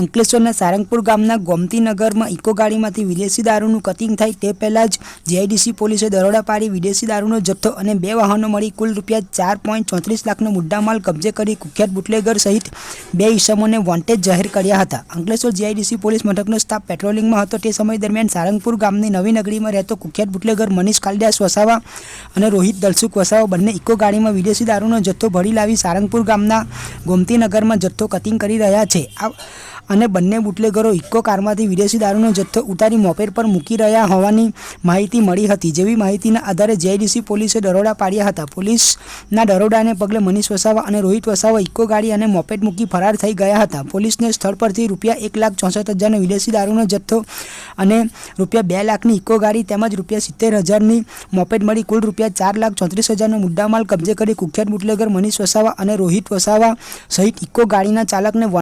અંકલેશ્વરના સારંગપુર ગામના ગોમતીનગરમાં ઇકો ગાડીમાંથી વિદેશી દારૂનું કટિંગ થાય તે પહેલાં જ જીઆઈડીસી પોલીસે દરોડા પાડી વિદેશી દારૂનો જથ્થો અને બે વાહનો મળી કુલ રૂપિયા ચાર પોઈન્ટ ચોત્રીસ લાખનો મુદ્દામાલ કબજે કરી કુખ્યાત બુટલેગર સહિત બે ઈસમોને વોન્ટેજ જાહેર કર્યા હતા. અંકલેશ્વર જીઆઈડીસી પોલીસ મથકનો સ્ટાફ પેટ્રોલિંગમાં હતો. તે સમય દરમિયાન સારંગપુર ગામની નવી નગરીમાં રહેતો કુખ્યાત બુટલેગર મનીષ કાલિદાસ વસાવા અને રોહિત દલસુખ વસાવા બંને ઇકો ગાડીમાં વિદેશી દારૂનો જથ્થો ભરી લાવી સારંગપુર ગામના ગોમતીનગરમાં જથ્થો કટિંગ કરી રહ્યા છે. આ અને બંને બુટલેગરો ઇકો કારમાંથી વિદેશી દારૂનો જથ્થો ઉતારી મોપેર પર મૂકી રહ્યા હોવાની માહિતી મળી હતી. જેવી માહિતીના આધારે જેઆઈડીસી પોલીસે દરોડા પાડ્યા હતા. પોલીસના દરોડાને પગલે મનીષ વસાવા અને રોહિત વસાવા ઇક્કો ગાડી અને મોપેટ મૂકી ફરાર થઈ ગયા હતા. પોલીસને સ્થળ પરથી રૂપિયા એક લાખ ચોસઠ હજારનો વિદેશી દારૂનો જથ્થો અને રૂપિયા બે લાખની ઇકો ગાડી તેમજ રૂપિયા સિત્તેર હજારની મોપેડ મળી કુલ રૂપિયા ચાર લાખ ચોત્રીસ હજારનો મુદ્દામાલ કબજે કરી કુખ્યાત બુટલેગર મનીષ વસાવા અને રોહિત વસાવા સહિત ઇકો ગાડીના ચાલકને